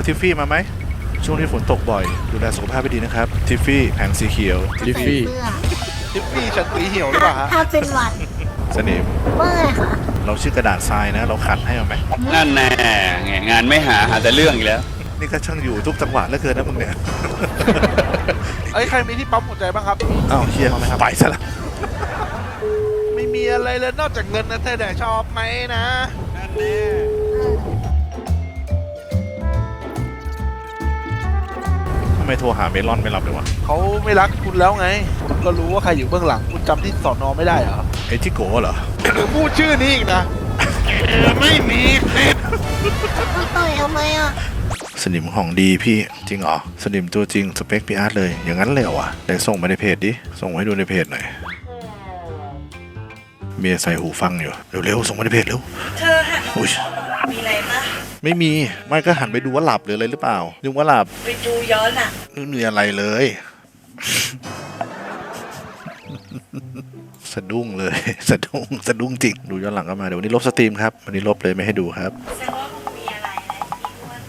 เอาทิฟฟี่มาไหม ช่วงนี้ฝนตกบ่อย ดูแลสุขภาพให้ดีนะครับ ทิฟฟี่แผงสีเขียวลิฟฟี่ทิปปี้ฉันสีเหี่ยวหรือเปล่าฮะถ้าเป็นหวัดสนิมเมื่อยค่ะเราชื่อกระดาษทรายนะ เราขัดให้เอาไหมนั่นแน่ไงงานไม่หาหาแต่เรื่องอีกแล้ว นี่ก็ช่างอยู่ทุกจังหวะเหลือเกินนะมึงเนี่ย เอ้ยใครมีที่ปั๊มหัวใจบ้างครับ อ้าวเฮียไปซะละไม่มีอะไรเลยนอกจากเงินนะเธอแต่ชอบไหมนะทำ ไมโทรหาเมลอนไม่รับเลยวะเขาไม่รักคุณแล้วไง คุณก็รู้ว่าใครอยู่เบื้องหลัง คุณจำที่สอนอไม่ได้เหรอไอ้ที่โก้เหรอหรือพูดชื่อนี้อีกนะไม่มีสิทธิ์ต้องต่อยทำไมอะสนิมของดีพี่จริงเหรอสนิมตัวจริงสเปคพี่อาร์ตเลยอย่างนั้นเลยเหรอวะไหนส่งมาในเพจดิส่งมาให้ดูในเพจหน่อยเมียใส่หูฟังอยู่เร็วๆส่งมาในเพจเร็วเธอหันอุ้ยมีอะไรปะ ไม่มีไม่ก็หันไปดูว่าหลับหรืออะไรหรือเปล่านึกว่าหลับไปดูย้อนอะไม่มีอะไรเลย สะดุ้งเลย สะดุ้งสะดุ้งจริงดูย้อนหลังก็มาเดี๋ยววันนี้ลบสตรีมครับวันนี้ลบเลยไม่ให้ดูครับ แสดงว่าคงมีอะไรนะอีอ้วน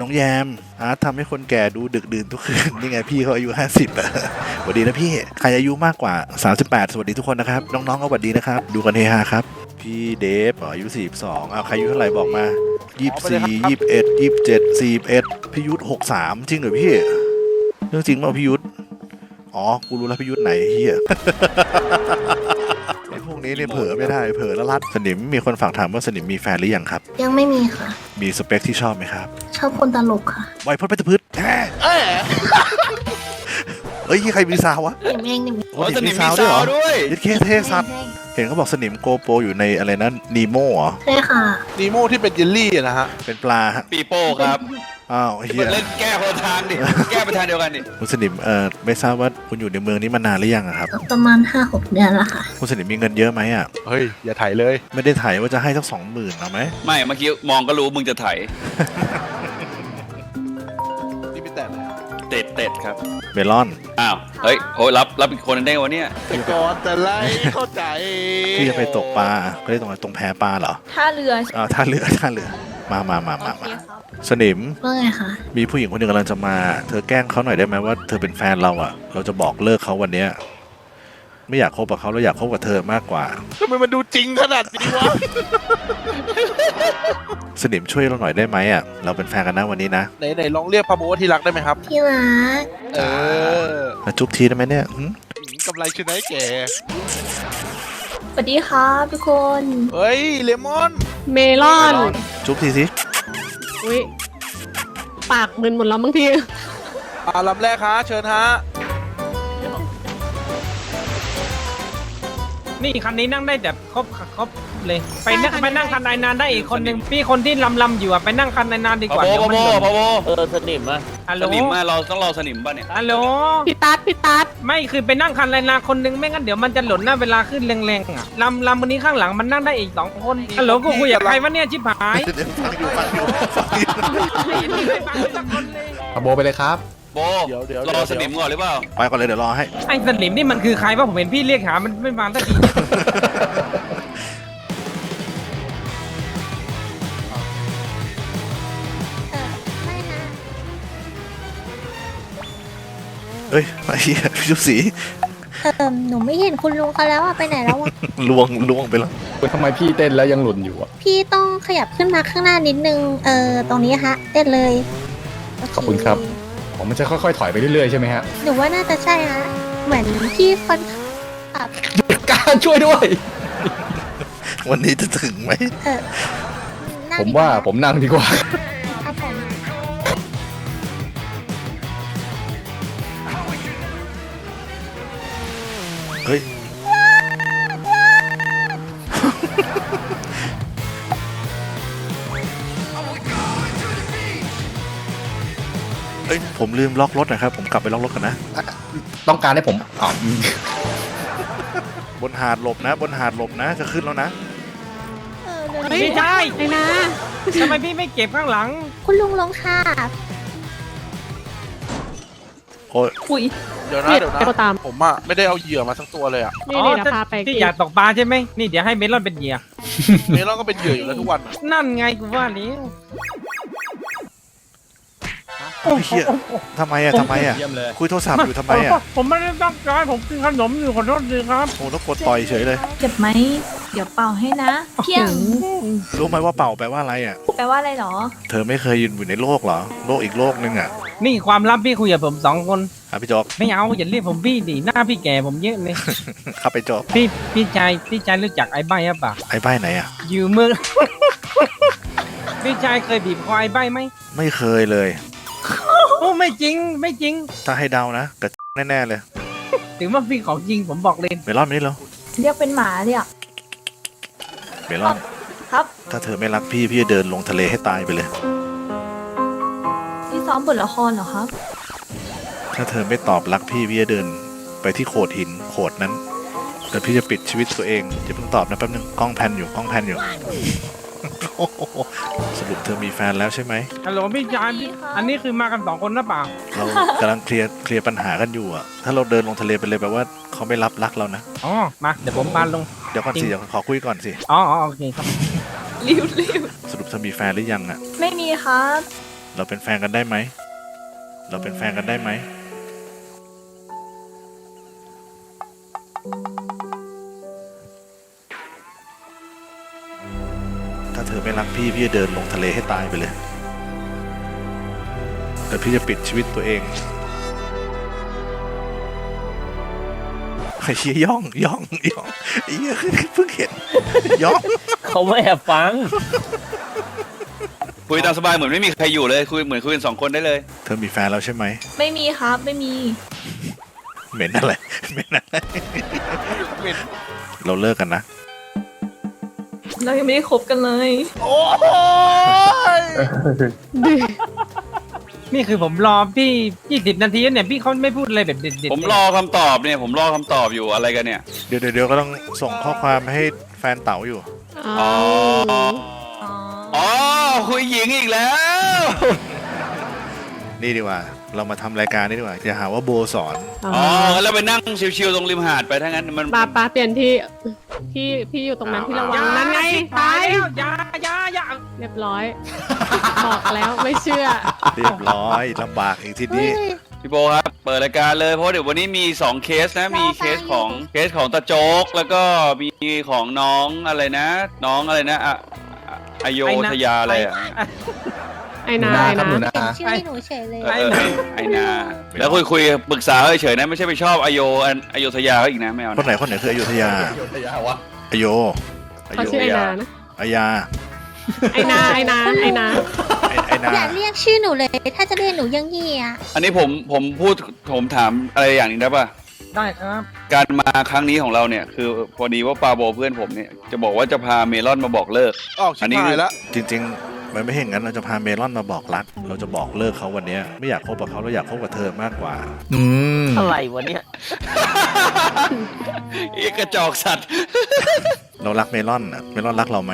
น้องแยมอาร์ตทำให้คนแก่ดูดึกดื่นทุกคืน นี่ไงพี่เขาอายุ 50อะสวัสดีนะพี่ ใครอายุมากกว่า 38 สวัสดีทุกคนนะครับ น้องๆก็สวัสดีนะครับ ดูกันเฮฮาครับ พี่เดฟอ๋ออายุ 42เอาใครอายุเท่าไหร่บอกมา 24 21 27 41พี่ยุทธ63 จริงเหรอพี่ เรื่องจริงเปล่าพี่ยุทธอ๋อ กูรู้แล้วพี่ยุทธไหนเฮียไอ้พวก นี้เนี่ยเผลอไม่ได้เผลอแล้วรัดสนิมมีคนฝากถามว่าสนิมมีแฟนหรือยังครับ ยังไม่มีค่ะ มีสเปคที่ชอบไหมครับ ชอบคนตลกค่ะไวพจน์เพชรพืชแท้เอ้ยใครมีซาวะหนิมเองหนิมโอ้สนิมมีด้วยเหรอซาวด้วยยึดเคเทสัตว์ เห็นเขาบอกสนิมโกโปรอยู่ในอะไรนะนีโมเหรอใช่ค่ะ นีโมที่เป็นเยลลี่อะนะฮะ เป็นปลาฮะปีโป้ครับอ้าวเฮียเล่นแก้คนละทางดิ แก้ไปทางเดียวกันดิคุณสนิมเอ่อไม่ทราบว่าคุณอยู่ในเมืองนี้มานานหรือยังอะครับ ประมาณห้าหกเดือนแล้วค่ะ คุณสนิมมีเงินเยอะไหมอะ เฮ้ย อย่าถ่ายเลย ไม่ได้ถ่ายว่าจะให้สักสองหมื่นเอาไหมไม่เมื่อกี้มองก็รู้มึงจะไถนี่ เต็ดเต็ดครับ เมลอน อ้าว เฮ้ยโหรับรับอีกคนนึงได้ไงวะเนี่ยแต่ก่อนแต่ไรเข้าใจพี่จะไปตกปลาไปได้ตรงไหนตรงแพปลาเหรอท่าเรืออ่าวท่าเรือท่าเรือ มามามาโอมาเคมาครับสนิม ว่าไงคะ มีผู้หญิงคนหนึ่งกำลังจะมา เธอแกล้งเขาหน่อยได้ไหมว่าเธอเป็นแฟนเราอะ เราจะบอกเลิกเขาวันเนี้ย ไม่อยากคบกับเขาเราอยากคบกับเธอมากกว่า ทำไมมันดูจริงขนาดนี้วะ สนิมช่วยเราหน่อยได้ไหมอะเราเป็นแฟนกันนะวันนี้นะไหนไหนลองเรียกพาโบว่าที่รักได้ไหมครับที่รักเออมาจุ๊บทีได้ไหมเนี่ยหึกำไรชนะแกสวัสดีครับทุกคน เฮ้ย เลมอน เมลอน จุ๊บทีสิอุ้ยปากมึนหมดแล้วบางที อ่าลำแรกฮะเชิญฮะ นี่คันนี้นั่งได้แบบครบครบเลย ไปนั่งไปนั่งคันนานๆได้อีกคนหนึ่งพี่คนที่ลำลำๆอยู่อะไปนั่งคันนานๆดีพอกว่าโบเดี๋ยวพอมันโบหล่นพอโบเออสนิมอะฮัลโหสลนิมมาเราต้องรอสนิมป่ะเนี่ย ฮัลโหลพี่ตัดพี่ตัดไม่คือไปนั่งคันนานๆคนหนึงไม่งั้นเดี๋ยวมันจะหล่นหน้าเวลาขึ้นแรงๆอะลำลำวันนี้ข้างหลังมันนั่งได้อีกสองคนฮัลโหลกูคุยกับใครวะเนี่ยชิบหายเดี๋ยวฟังอยู่ฟังอยู่ฟังอยู่ ไม่ฟังไม่สักคนเลยเอาโบไปเลยครับ โบเดี๋ยวเดี๋ยว รอสนิมก่อนหรือเปล่า ไปก่อนเลยเดี๋ยวรอให้ ไอ้สลิมนี่มันคือใครวะผมเห็นพี่เรียกหา มันไม่มาสักทีเออไม่นะเอ้ยไอ้เหี้ยพี่จุ๊บสีเออหนูไม่เห็นคุณลุงเขาแล้วอะไปไหนแล้วอะลวงลวงไปแล้วทำไมพี่เต้นแล้วยังหล่นอยู่อะ พี่ต้องขยับขึ้นมาข้างหน้านิดนึง เออตรงนี้ฮะเต้นเลยโเขอบคุณครับ ผมมันจะค่อยๆถอยไปเรื่อยๆใช่ไหมฮะหนูว่าน่าจะใช่ฮะเหมือนพี่คนขับการช่วยด้วย วันนี้จะถึงไหมเออนั่งผมดีกว่าผมนั่งดีกว่า ครับผมเฮ้ย ผมลืมล็อกรถนะครับ ผมกลับไปล็อกรถกันนะ ต้องการให้ผมอ๋อบนหาดหลบนะ บนหาดหลบนะ จะขึ้นแล้วนะเออเดี๋ยวไม่ใช่ไอ้นะทำไมพี่ไม่เก็บข้างหลัง คุณลุงลงค่ะโอ้ยคุยเดี๋ยวนะพี่เดี๋ยวนะ ก็ตามผมอะไม่ได้เอาเหยื่อมาสักตัวเลยอะนี่นี่เดี๋ยวพาไปที่อยากตกปลาใช่ไหมนี่เดี๋ยวให้เมลอนเป็นเหยื่อเมลอนก็เป็นเหยื่ออยู่แล้วทุกวันอะนั่นไงกูว่าแล้วไอ้เฮียทำไมอะทำไมอะเยี่ยมเลย คุยโทรศัพท์อยู่ทำไมอะผมไม่ได้ตั้งใจผมกินขนมอยู่ขอโทษดีครับ โอ้แล้วกดต่อยเฉยเลย เจ็บไหม เดี๋ยวเป่าให้นะ เพียง รู้ไหมว่าเป่าแปลว่าอะไรอะแปลว่าอะไรหรอ เธอไม่เคยยืนอยู่ในโลกเหรอ โลกอีกโลกนึงอะนี่ความลับพี่คุยกับผมสองคนอะพี่โจ๊กไม่เอาอย่าเรียกผมพี่ดิหน้าพี่แก่ผมเยอะเลยเข้าไปโจ๊กพี่พี่ชายพี่ชายรู้จักไอ้ใบหรือเปล่าไอ้ใบ้ไหนอะอยู่เมือง พี่ชายเคยบีบคอไอ้ใบไหมไม่เคยเลยโอ้ ไม่จริงไม่จริง ถ้าให้เดานะกระแน่ๆเลยถึงว่าพี่ของจริงผมบอกเลยเมลอนไม่ได้เหรอเรียกเป็นหมาเลยอะเมลอน ครับถ้าเธอไม่รักพี่พี่จะเดินลงทะเลให้ตายไปเลยพี่ซ้อมบทละครเหรอครับ ถ้าเธอไม่ตอบรักพี่พี่จะเดิน ไปที่โขดหินโขดนั้นแต่พี่จะปิดชีวิตตัวเองอย่าเพิ่งตอบนะแป๊บนึงกล้องแพนอยู่กล้องแพนอยู่โอ้โห สรุปเธอมีแฟนแล้วใช่ไหมฮัลโหลพี่ชายพี่มีค่ะ อันนี้คือมากันสองคนหรือเปล่า เรากำลังเคลียร์เคลียร์ปัญหากันอยู่อะถ้าเราเดินลงทะเลไปเลยแปลว่าเขาไม่รับรักเรานะ อ๋อ มา เดี๋ยวผมพาลง เดี๋ยวก่อนสิเดี๋ยวขอคุยก่อนสิ อ๋ออ๋อโอเคครับริ้วริ้วสรุปเธอมีแฟนหรือยังอะไม่มีครับ เราเป็นแฟนกันได้ไหม เราเป็นแฟนกันได้ไหม เธอไม่รักพี่พี่จะเดินลงทะเลให้ตายไปเลย แต่พี่จะปิดชีวิตตัวเองไอ้เชี่ยย่องย่องย่องไอ้เหี้ยเพิ่งเห็นย่องเขาไม่แอบฟัง คุยตามสบายเหมือนไม่มีใครอยู่เลยคุยเหมือนคุยกันสองคนได้เลย เธอมีแฟนแล้วใช่ไหมไม่มีครับไม่มี เหม็นอะไรเหม็นอะไรเราเลิกกันนะ เรายังไม่ได้คบกันเลย โอ้ยนี่คือผมรอพี่ยี่สิบนาทีแล้วเนี่ยพี่เขาไม่พูดอะไรแบบเด็ดๆผมรอคำตอบเนี่ย ผมรอคำตอบอยู่อะไรกันเนี่ย เดี๋ยวเดี๋ยวเดี๋ยวก็ต้องส่งข้อความให้แฟนเต๋าอยู่ อ๋อ อ๋ออ๋ออ๋อคุยหญิงอีกแล้ว นี่ดีกว่า เรามาทำรายการนี้ดีกว่าอย่าหาว่าโบสอน อ๋องั้นเราไปนั่งชิวๆตรงริมหาดไปถ้างั้นมันปาปาเปลี่ยนที่พี่พี่อยู่ตรงนั้นพี่ระวังนั่นไงตายแล้วอยาอยาอยาเรียบร้อย บอกแล้วไม่เชื่อ เรียบร้อยลำบากอีกทีนี้ พี่โบครับ เปิดรายการเลยเพราะเดี๋ยววันนี้มีสองเคสนะมีเคสของเคสของตาโจ๊กแล้วก็มีของน้องอะไรนะ น้องอะไรนะอะอะอโยธยาอะไรอะ ไอ้นาหนูนาไอ้ครับหนูนานา เห็นชื่อให้หนูเฉยเลยเออเออไอนาแล้วคุยคุยปรึกษาเฉยๆนะไม่ใช่ไปชอบอโยอันอโยธยาเขาอีกนะไม่เอาคนนะไหนคนไหนคืออยุธยาโยธยาวะอโยอเขาโยชื่อไอ้นานะอายาไอ้นาไอ้นาไอ้นาไอ้ไอ้นา อย่าเรียกชื่อหนูเลย ถ้าจะเรียกหนูยังเฮียอันนี้ผมผมพูดผมถามอะไรอย่างหนึงได้ป่ะ ได้ครับ การมาครั้งนี้ของเราเนี่ยคือพอดีว่าปาโบเพื่อนผมเนี่ยจะบอกว่าจะพาเมลอนมาบอกเลิก ออกชิอับนนี้หายแล้วจริงๆ มันไม่ใช่อย่างนั้นเราจะพาเมลอนมาบอกรัก เราจะบอกเลิกเขาวันเนี้ยไม่อยากคบกับเขาเราอยากคบกับเธอมากกว่า อืมอะไรวะเนี่ยอีกระจอกสัตว์ เรารักเมลอนอะเมลอนรักเราไหม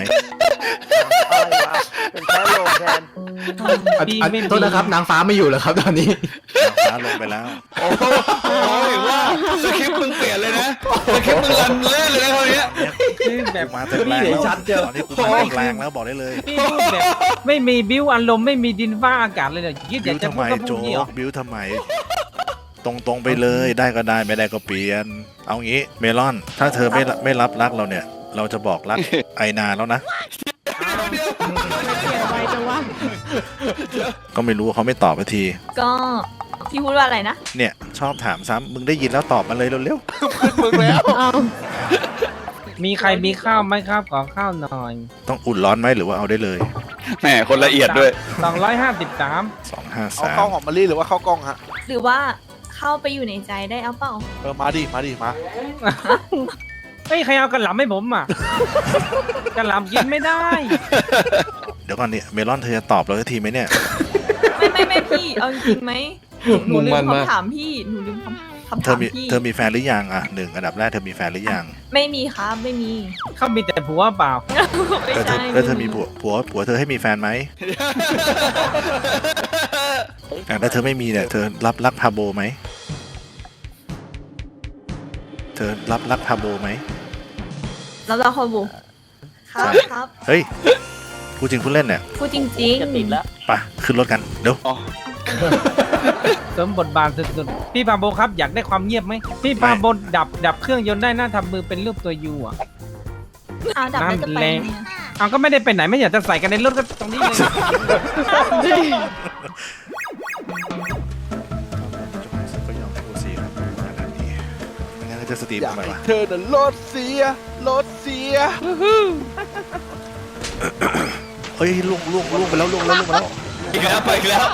เป็นแค่โลแทนอันอันโทษนะครับ นางฟ้าไม่อยู่เหรอครับ ตอนนี้ฟ้าลงไปแล้ว โอ้โหว่าสคริปต์มึงเปลี่ยนเลยนะสคริปต์มึงรันเลื่อนเลยนะคราวเนี้ย คือแบบมาเต็มแรงแล้วตอนนี้กูมาเต็มแรงแล้วบอกได้เลยพี่พูดแบบไม่มีบิ้วอารมณ์ไม่มีดินฟ้าอากาศเลยเนี่ยคิดอบิยาวกจะทำพูไมดก็พูโจ๊ดนี่หรกอบิวทำไมตรงตรงๆไปเลยได้ก็ได้ไม่ได้ก็เปลี่ยน เอางี้เมลอน ถ้าเธอไม่รับไม่รับรักเราเนี่ย เราจะบอกรักไอนาแล้วนะเปลี่ยนไปจังวะก็ไม่รู้ว่าเขาไม่ตอบสักที ก็พี่พูดว่าอะไรนะ เนี่ย ชอบถามซ้ำมึงได้ยินแล้วตอบมาเลยเร็วมึงแล้ว เอา มีใครมีข้าวไหมครับขอข้าวหน่อยๆต้องอุ่นร้อนไหมหรือว่าเอาได้เลย แหมคนละเอียดด้วย สองร้อยห้าสิบสามสองห้าเอาสามเข้าหอมมะลิหรือว่าเข้ากล้องฮะหรือว่าเข้าไปอยู่ในใจได้เอาเปล่า เออมาดิมาดิมาเฮ้ยใครเอากระหล่ำให้ผมอะ กระหล่ำกินไม่ได้ เดี๋ยวก่อนเนี่ยเมลอนเธอจะตอบเราสักทีไหมเนี่ย ไม่ไม่ไม่พี่ เอาจริงๆไหมหนูมุ่งลืมั่มนมากคำถามพี่ หนูลืมคำ คำเธถาอมมีพี่เธอมีแฟนหรือยังอะหนึ่งอันดับแรกเธอมีแฟนหรือยังไม่มีครับไม่มีเขามีแต่ผัวเปล่า ไม่แล้วเธอใช่แล้วเธอมีผัวผัวผัวเธอให้มีแฟนไหมอะแล้วเธอไม่มีเนี่ยเธอรับรักพาโบไหมเธอรับรักพาโบไหม แล้วเราคอยบุครับใช่ ครับเฮ้ยพูดจริงพูดเล่นเนี่ยพูดจริงๆไปขึ้นรถกันเดี๋ยวอ๋อเสริมบทบาทสุดๆพี่ปาโบครับอยากได้ความเงียบไหมพี่ปาโบดับดับเครื่องยนต์ได้หน้าทำมือเป็นรูปตัวยูอะอ้าวดับแล้วจะไปน้ำแรงไงอะเอาก็ไม่ได้ไปไหนไม่อยากจะใส่กันในรถก็ตรงนี้เลยก็ยอมให้โอซีครับขนาดนี้ไม่งั้นก็จะสตรีมอยากทำไมให้วะ เธอน่ะรถเสียรถเสีย เฮ้ยล่วงล่วงล่วงไปแล้วล่วงแล้วล่วงไปแล้ว อีกแล้วไปอีกแล้ว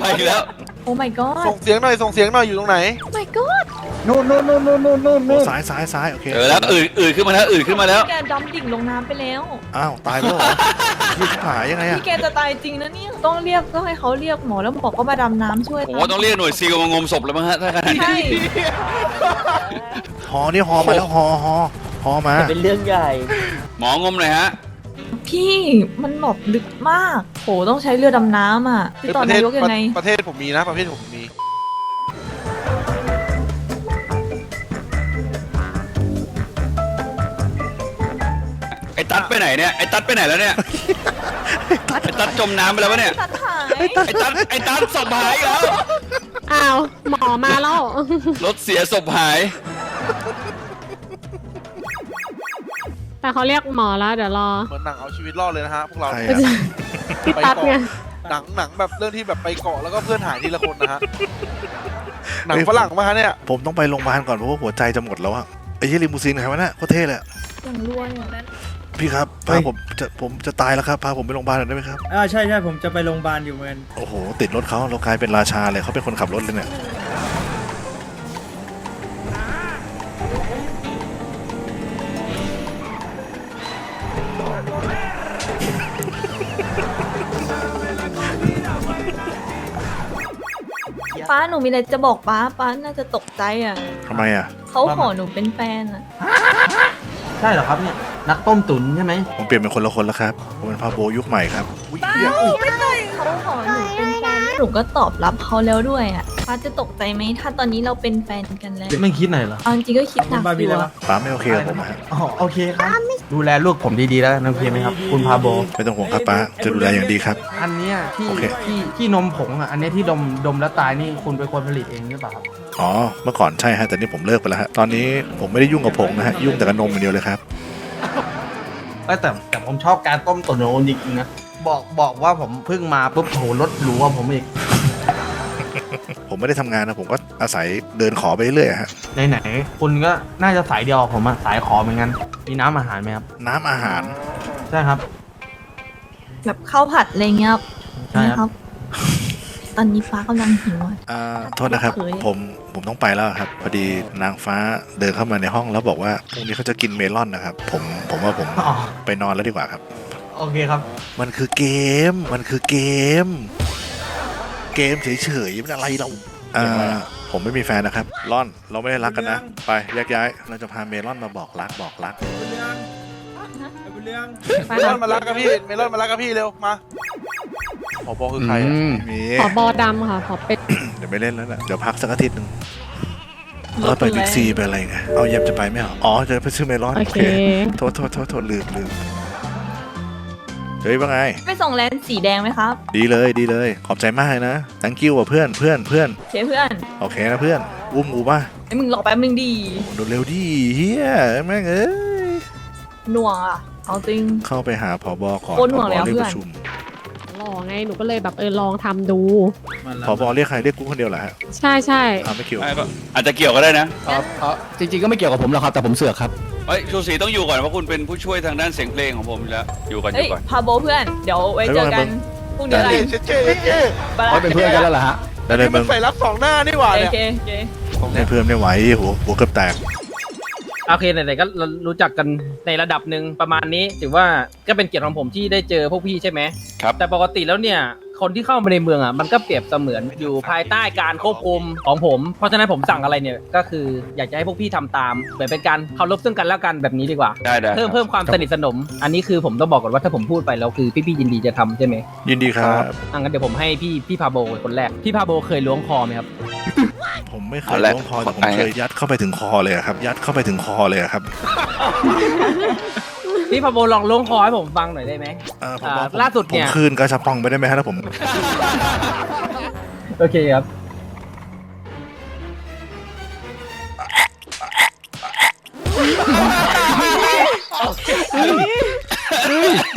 ไปอีกแล้วโอ้ my god ส่งเสียงหน่อยส่งเสียงหน่อยอยู่ตรงไหน oh my god โอ้ซ้ายซ้ายซ้ายโอเคเออแล้วอืดอืดขึ้นมาแล้วอืดขึ้นมาแล้ว แกดำดิ่งลงน้ำไปแล้ว อ้าวตายแล้วเหรอพี่ชิบหายยังไงอะพี่แกจะตายจริงนะเนี่ยต้องเรียกต้องให้เขาเรียกหมอแล้วหมอก็มาดำน้ำช่วยผมว่าต้องเรียกหน่วยซีลมางมศพแล้วมั้งฮะถ้าขนาดนี้ใช่ฮอนี่ฮอมาแล้วฮอฮอฮอมาหมองมหน่อยฮะ พี่มันหลบลึกมาก โหต้องใช้เรือดำน้ำอะพี่ต่อนายกยังไง ประเทศผมมีนะ ประเทศผมมี ไอ้ตัดไปไหนเนี่ย ไอ้ตัดไปไหนแล้วเนี่ย ไอ้ตัดจมน้ำไปแล้ววะเนี่ย ตัดหาย ไอ้ตัดไอ้ตัดศพหายอีกแล้วอ้าว หมอมาแล้ว รถเสียศพหาย แต่เขาเรียกหมอแล้วเดี๋ยวรอ เหมือนหนังเอาชีวิตรอดเลยนะฮะพวกเราใครเนี่ยอะพี่ตั๊ดไงหนังหนังแบบเรื่องที่แบบไปเกาะแล้วก็เพื่อนหายทีละคนนะฮะหนังฝรั่งมาฮะเนี่ยผมต้องไปโรงพยาบาลก่อนเพราะว่าหัวใจจะหมดแล้วอะไอ้ยี่ลิมูซีนใครวะเนี่ยโคตรเท่เลยอะอย่างรวยอะพี่ครับพาผมจะผมจะตายแล้วครับพาผมไปโรงพยาบาลหน่อยได้ไหมครับอ่าใช่ใช่ผมจะไปโรงพยาบาลอยู่เหมือนกันโอ้โหติดรถเขาเรากลายเป็นราชาเลยเขาเป็นคนขับรถเลยเนี่ย ป้าหนูมีอะไรจะบอกป้าป้าน่าจะตกใจอะทำไมอะเขาขอหนูเป็นแฟนอะใช่เหรอครับเนี่ยนักต้มตุ๋นใช่ไหมผมเปลี่ยนเป็นคนละคนแล้วครับผมเป็นพาโบยุคใหม่ครับอุ๊ยเหี้ยเขาขอหนูเป็นแฟนหนูก็ตอบรับเขาแล้วด้วยอะป้าจะตกใจไหมถ้าตอนนี้เราเป็นแฟนกันแล้วไม่คิดหน่อยเหรอเอาจริงๆก็คิดหนักบาร์อบี้ยู่แล้วอะป้าไม่โอเคกับผมอะฮะอ๋อโอเคครับ ดูแลลูกผมดีๆแล้วนะโอเคไหมครับ คุณพาโบ ไม่ต้องห่วงครับป้าจะดูแลอย่างดีครับ อันเนี้ยที่โอเค ที่ที่นมผงอะอันเนี้ยที่ดมดมแล้วตายนี่คุณเป็นคนผลิตเองหรือเปล่าครับอ๋อเมื่อก่อนใช่ฮะแต่นี่ผมเลิกไปแล้วฮะตอนนี้ผมไม่ได้ยุ่งกับผงนะฮะยุ่งแต่กับนมอย่างเดียวเลยครับเอ้ยแต่แต่ผมชอบการต้มตุ๋นของคุณจริงๆนะบอกบอกว่าผมเพิ่งมาปุ๊บโหรถหรูกว่าผมอีก ผมไม่ได้ทำงานนะผมก็อาศัยเดินขอไปเรื่อยๆฮะไหนๆคุณก็น่าจะสายเดียวกับผมอะสายขอเหมือนกันมีน้ำอาหารไหมครับน้ำอาหารใช่ครับแบบข้าวผัดอะไรเงี้ยครับใช่ครับ ตอนนี้ป้ากำลังหิวอะอ่าโทษนะครับเคยผมผมต้องไปแล้วครับพอดีนางฟ้าเดินเข้ามาในห้องแล้วบอกว่าพรุ่งนี้เขาจะกินเมลอนนะครับ ผมผมว่าผมอ๋อไปนอนแล้วดีกว่าครับ โอเคครับ มันคือเกมมันคือเกม เกมเฉยๆมันอะไรเราอ่าผมไม่มีแฟนนะครับร่อนเราไม่ได้รักกันนะ ไปแยกย้ายเราจะพาเมลอนมาบอกรักบอกรักเรื่องไปเมลค่ะอนมารักกับพี่เมลอนมารักกับพี่เร็วมาผอบอคือใครอะไม่มีขอบอดำค่ะขอเป็ด เดี๋ยวไม่เล่นแล้วนะเดี๋ยวพักสักอาทิตย์หนึ่งเราไปบิ๊กซีไปอะไรไงเอาเย็บจะไปไหมเหรออ๋อจะไปซื้อเมลอนโอเคโทษโทษโทษโทษลืมลืมเฮ้ยว่าไง ไปส่งแลนสีแดงไหมครับ ดีเลยดีเลย ขอบใจมากเลยนะ thank you ว่ะเพื่อนเพื่อนเพื่อนโอเคเพื่อนโอเคนะเพื่อน อุ้มกูป่ะไอ้มึงรอแป๊บนึงดีโดนเร็วดิเฮียแม่งเอ้ยหน่วงอะ เอาจริง เข้าไปหาผบก่อนโคตรห่วงผเลยอะเรียกเพื่ปอน ระชุมรอไงหนูก็เลยแบบเออลองทำดูผบเรียกใครเรียกกูคนเดียวเหรอฮะใช่ใช่อ้าวไม่เกี่ยวไม่ก็อาจจะเกี่ยวก็ได้นะจริงๆก็ไม่เกี่ยวกับผมหรอกครับแต่ผมเสือกครับ เฮ้ยชูศรีต้องอยู่ก่อนเพราะคุณเป็นผู้ช่วยทางด้านเสียงเพลงของผมอยู่แล้วอยู่ก่อนอเฮ้ยยู่ก่อนพาโบเพื่อน เดี๋ยวไว้เจอกันพรุ่งนี้อะไรเจ๊เจ๊เจ๊เจ๊บาอ๋อเป็นเพื่อนกันแล้วเหรอฮะได้เลยมัมึนงใส่รับสองหน้านี่หว่าโอเนี่ยเคโอเคให้เพื่อนไม่ไหวหัวหัวเกือบแตก โอเคไหนๆก็รู้จักกันในระดับหนึ่งประมาณนี้ ถือว่าก็เป็นเกียรติของผมที่ได้เจอพวกพี่ใช่ไหม ครับ แต่ปกติแล้วเนี่ย คนที่เข้ามาในเมืองอะมันก็เปรียบเสมือนอยู่ภายใต้การควบคุมของผม เพราะฉะนั้นผมสั่งอะไรเนี่ยก็คืออยากจะให้พวกพี่ทำตามเหมือนเป็นการเคารพซึ่งกันและกันแบบนี้ดีกว่า ได้ได้เพิ่มเพิ่มความสนิทสนม อันนี้คือผมต้องบอกก่อนว่าถ้าผมพูดไปแล้วคือพี่ๆยินดีจะทำใช่ไหมยินดีครับ อะงั้นเดี๋ยวผมให้พี่พี่พาโบเป็นคนแรกพี่พาโบเคยล้วงคอไหมครับ ผมไม่เคเอายละล้วงคอแต่ผมขอไปเคยยัดเข้าไปถึงคอเลยอะครับ ยัดเข้าไปถึงคอเลยอะครับ พี่พาโบลองล้วงคอให้ผมฟังหน่อยได้ไหม เอ่อผมอ่าบอกผมล่าสุดเนี่ย ผมคืนกระชับปองไปได้ไหมฮะแล้วผม โอเคครับ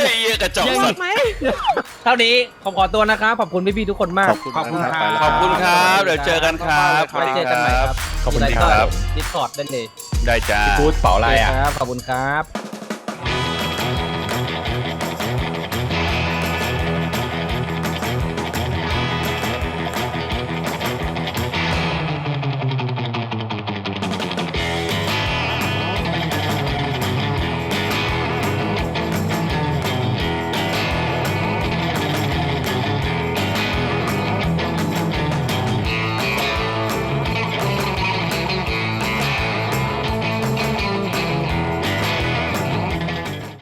ไอ้เหี้ยกระจอกสัตว์ เท่านี้ผมขอตัวนะครับ ขอบคุณพี่ๆทุกคนมากขอบคุณมากครับ ขอบคุณครับ เดี๋ยวเจอกันครับไว้เจอกันใหม่ครับขอบคุณครับ ดิสคอร์ดได้เลยได้จ้า พูดเป๋าอะไรอะ ครับ ขอบคุณครับ